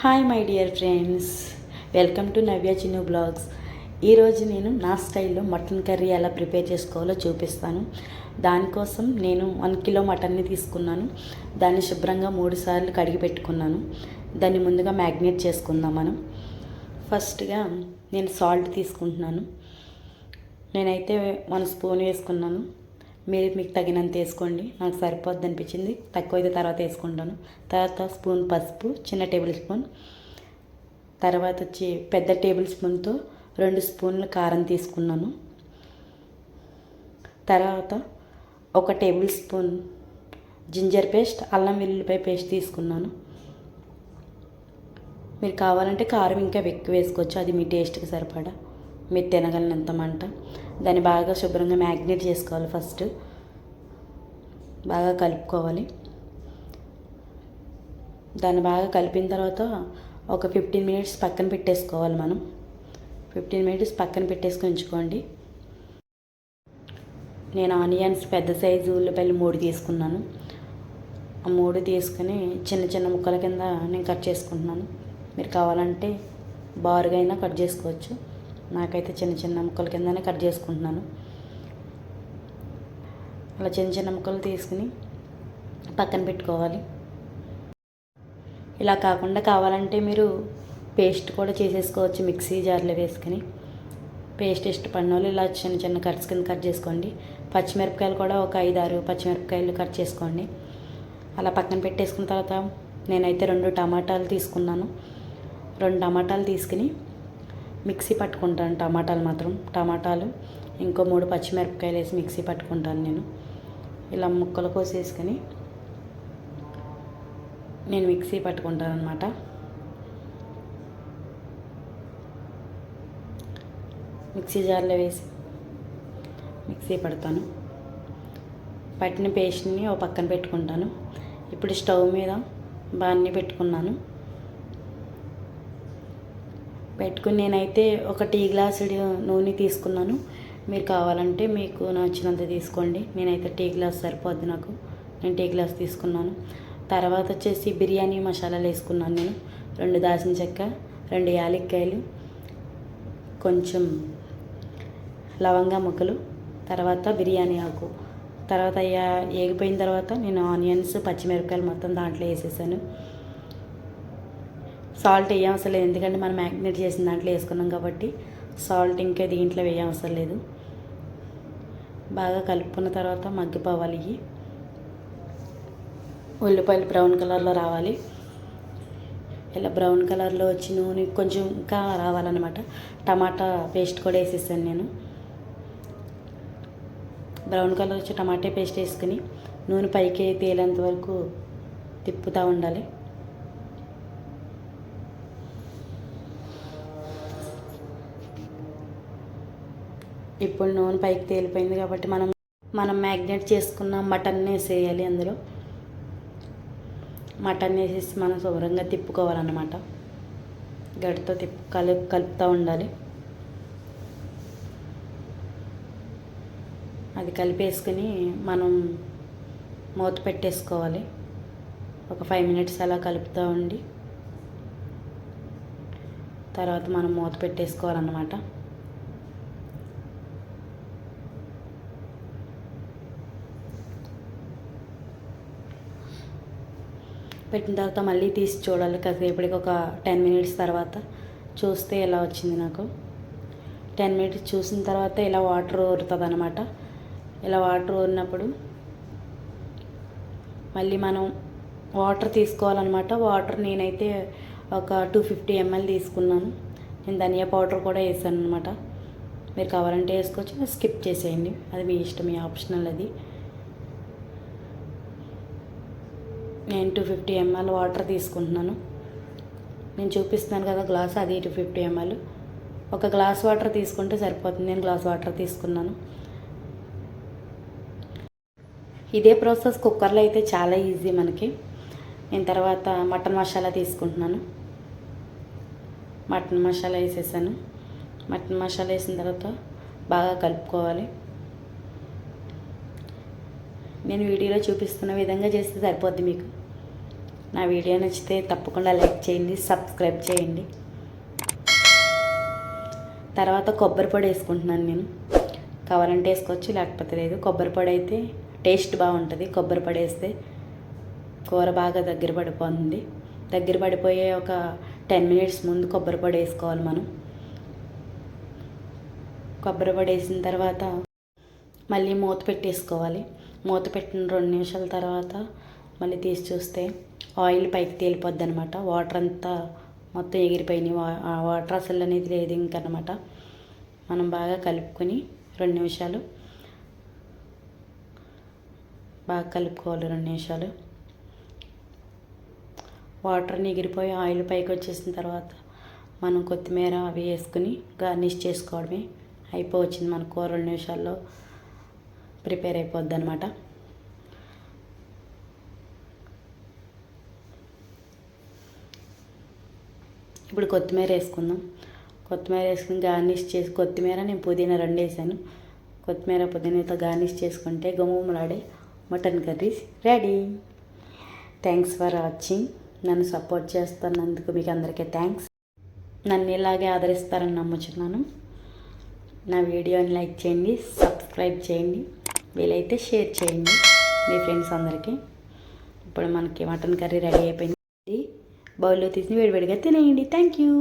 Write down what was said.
Hi my dear friends welcome to Navya Chinnu blogs ఈరోజు నేను నా స్టైల్లో మటన్ కర్రీ ఎలా ప్రిపేర్ చేసుకోవాలో చూపిస్తాను. దానికోసం నేను వన్ కిలో మటన్ని తీసుకున్నాను. దాన్ని శుభ్రంగా మూడు సార్లు కడిగి పెట్టుకున్నాను. దాన్ని ముందుగా మ్యాగ్నేట్ చేసుకుందాం మనం. ఫస్ట్గా నేను సాల్ట్ తీసుకుంటున్నాను. నేనైతే వన్ స్పూన్ వేసుకున్నాను. మీరు మీకు తగినంత వేసుకోండి. నాకు సరిపోద్ది అనిపించింది. తక్కువ అయితే తర్వాత వేసుకుంటాను. తర్వాత స్పూన్ పసుపు చిన్న టేబుల్ స్పూన్. తర్వాత వచ్చి పెద్ద టేబుల్ స్పూన్తో రెండు స్పూన్లు కారం తీసుకున్నాను. తర్వాత ఒక టేబుల్ స్పూన్ జింజర్ పేస్ట్ అల్లం వెల్లుల్లిపాయ పేస్ట్ తీసుకున్నాను. మీరు కావాలంటే కారం ఇంకా ఎక్కువ వేసుకోవచ్చు. అది మీ టేస్ట్కి సరిపడా. మీరు తినగలిగినంత మంట. దాన్ని బాగా శుభ్రంగా మ్యాగ్నేట్ చేసుకోవాలి ఫస్ట్. బాగా కలుపుకోవాలి. దాన్ని బాగా కలిపిన తర్వాత ఒక ఫిఫ్టీన్ మినిట్స్ పక్కన పెట్టేసుకోవాలి మనం. ఫిఫ్టీన్ మినిట్స్ పక్కన పెట్టేసుకొని ఉంచుకోండి. నేను ఆనియన్స్ పెద్ద సైజు ఉల్లిపాయలు మూడు తీసుకున్నాను. ఆ మూడు తీసుకుని చిన్న చిన్న ముక్కల కింద నేను కట్ చేసుకుంటున్నాను. మీరు కావాలంటే బారుగా అయినా కట్ చేసుకోవచ్చు. నాకైతే చిన్న చిన్న ముక్కల కిందనే కట్ చేసుకుంటున్నాను. అలా చిన్న చిన్న ముక్కలు తీసుకుని పక్కన పెట్టుకోవాలి. ఇలా కాకుండా కావాలంటే మీరు పేస్ట్ కూడా చేసేసుకోవచ్చు మిక్సీ జార్లో వేసుకుని. పేస్ట్ ఇష్టపడిన వాళ్ళు ఇలా చిన్న చిన్న కట్స్ కింద కట్ చేసుకోండి. పచ్చిమిరపకాయలు కూడా ఒక ఐదు ఆరు పచ్చిమిరపకాయలు కట్ చేసుకోండి. అలా పక్కన పెట్టేసుకున్న తర్వాత నేనైతే రెండు టమాటాలు తీసుకున్నాను. రెండు టమాటాలు తీసుకుని మిక్సీ పట్టుకుంటాను టమాటాలు మాత్రం. టమాటాలు ఇంకో మూడు పచ్చిమిరపకాయలు వేసి మిక్సీ పట్టుకుంటాను నేను. ఇలా ముక్కలు కోసేసుకొని నేను మిక్సీ పట్టుకుంటాను అనమాట మిక్సీ జార్లో వేసి మిక్సీ పడతాను. పట్టిన పేస్ట్ని ఓ పక్కన పెట్టుకుంటాను. ఇప్పుడు స్టవ్ మీద బాన్ని పెట్టుకున్నాను. పెట్టుకుని నేనైతే ఒక టీ గ్లాసుడు నూనె తీసుకున్నాను. మీరు కావాలంటే మీకు నచ్చినంత తీసుకోండి. నేనైతే టీ గ్లాస్ సరిపోద్ది నాకు. నేను టీ గ్లాస్ తీసుకున్నాను. తర్వాత వచ్చేసి బిర్యానీ మసాలాలు వేసుకున్నాను నేను. రెండు దాల్చిన చెక్క రెండు యాలక్కాయలు కొంచెం లవంగా ముక్కలు తర్వాత బిర్యానీ ఆకు. తర్వాత అయ్యా ఏగిపోయిన తర్వాత నేను ఆనియన్స్ పచ్చిమిరపకాయలు మొత్తం దాంట్లో వేసేసాను. సాల్ట్ వేయం అవసరం లేదు. ఎందుకంటే మనం మ్యాగ్నేట్ చేసిన దాంట్లో వేసుకున్నాం కాబట్టి సాల్ట్ ఇంకా దీంట్లో వేయం అవసరం లేదు. బాగా కలుపుకున్న తర్వాత మగ్గిపోవాలి. ఇవి ఉల్లిపాయలు బ్రౌన్ కలర్లో రావాలి. ఇలా బ్రౌన్ కలర్లో వచ్చి నూనె కొంచెం ఇంకా రావాలన్నమాట. టమాటా పేస్ట్ కూడా వేసేసాను నేను. బ్రౌన్ కలర్ వచ్చి టమాటా పేస్ట్ వేసుకుని నూనె పైకి తేలేంత వరకు తిప్పుతూ ఉండాలి. ఇప్పుడు నూనె పైకి తేలిపోయింది కాబట్టి మనం మనం మ్యాగ్నేట్ చేసుకున్న మటన్ వేసేయాలి అందులో. మటన్ వేసేసి మనం శుభ్రంగా తిప్పుకోవాలన్నమాట. గడితో తిప్పు కలుపు కలుపుతూ ఉండాలి. అది కలిపేసుకుని మనం మూత పెట్టేసుకోవాలి. ఒక ఫైవ్ మినిట్స్ అలా కలుపుతూ ఉండి తర్వాత మనం మూత పెట్టేసుకోవాలన్నమాట. పెట్టిన తర్వాత మళ్ళీ తీసి చూడాలి. కాసేపటికి ఒక టెన్ మినిట్స్ తర్వాత చూస్తే ఎలా వచ్చింది నాకు. టెన్ మినిట్స్ చూసిన తర్వాత ఇలా వాటర్ ఊరుతుంది అనమాట ఇలా వాటర్ ఊరినప్పుడు మళ్ళీ మనం వాటర్ తీసుకోవాలన్నమాట. వాటర్ నేనైతే ఒక టూ ఫిఫ్టీ ఎంఎల్ తీసుకున్నాను. నేను ధనియా పౌడర్ కూడా వేసాను అనమాట మీరు కావాలంటే వేసుకోవచ్చు స్కిప్ చేసేయండి. అది మీ ఇష్టం మీ ఆప్షనల్ అది. నేను టూ ఫిఫ్టీ ఎంఎల్ వాటర్ తీసుకుంటున్నాను. నేను చూపిస్తున్నాను కదా గ్లాస్ అది టూ ఫిఫ్టీ ఎంఎల్. ఒక గ్లాస్ వాటర్ తీసుకుంటే సరిపోతుంది. నేను గ్లాస్ వాటర్ తీసుకున్నాను. ఇదే ప్రాసెస్ కుక్కర్లో అయితే చాలా ఈజీ మనకి. నేను తర్వాత మటన్ మసాలా తీసుకుంటున్నాను. మటన్ మసాలా వేసేసాను. మటన్ మసాలా వేసిన తర్వాత బాగా కలుపుకోవాలి. నేను వీడియోలో చూపిస్తున్న విధంగా చేస్తే సరిపోద్ది మీకు. నా వీడియో నచ్చితే తప్పకుండా లైక్ చేయండి సబ్స్క్రైబ్ చేయండి. తర్వాత కొబ్బరి పొడి వేసుకుంటున్నాను నేను. కావాలంటే వేసుకోవచ్చు లేకపోతే లేదు. కొబ్బరి పొడి అయితే టేస్ట్ బాగుంటుంది. కొబ్బరి పొడి వేస్తే కూర బాగా దగ్గర పడిపోతుంది. దగ్గర పడిపోయే ఒక టెన్ మినిట్స్ ముందు కొబ్బరి పొడి వేసుకోవాలి మనం. కొబ్బరి పొడి వేసిన తర్వాత మళ్ళీ మూత పెట్టేసుకోవాలి. మూత పెట్టిన రెండు నిమిషాల తర్వాత మళ్ళీ తీసి చూస్తే ఆయిల్ పైకి తేలిపోద్ది అనమాట వాటర్ అంతా మొత్తం ఎగిరిపోయినాయి. వా- వాటర్ అసలు అనేది లేదు ఇంకనమాట మనం బాగా కలుపుకొని రెండు నిమిషాలు బాగా కలుపుకోవాలి రెండు నిమిషాలు. వాటర్ని ఎగిరిపోయి ఆయిల్ పైకి వచ్చేసిన తర్వాత మనం కొత్తిమీర అవి వేసుకుని గార్నిష్ చేసుకోవడమే అయిపోవచ్చింది మన కూర రెండు నిమిషాల్లో ప్రిపేర్ అయిపోద్ది అనమాట ఇప్పుడు కొత్తిమీర వేసుకుందాం. కొత్తిమీర వేసుకుని గార్నిష్ చేసి కొత్తిమీర నేను పుదీనా రెండు వేసాను. కొత్తిమీర పుదీనాతో గార్నిష్ చేసుకుంటే గుమ్మలాడే mutton curries ready. Thanks for watching నన్ను సపోర్ట్ చేస్తున్నందుకు మీకు అందరికీ థ్యాంక్స్ నన్ను ఇలాగే ఆదరిస్తారని నమ్ముచున్నాను. నా వీడియోని లైక్ చేయండి సబ్స్క్రైబ్ చేయండి వీలైతే షేర్ చేయండి మీ ఫ్రెండ్స్ అందరికీ. ఇప్పుడు మనకి మటన్ కర్రీ రెడీ అయిపోయింది. బౌల్లో తీసి వేడివేడిగా తినేయండి. Thank you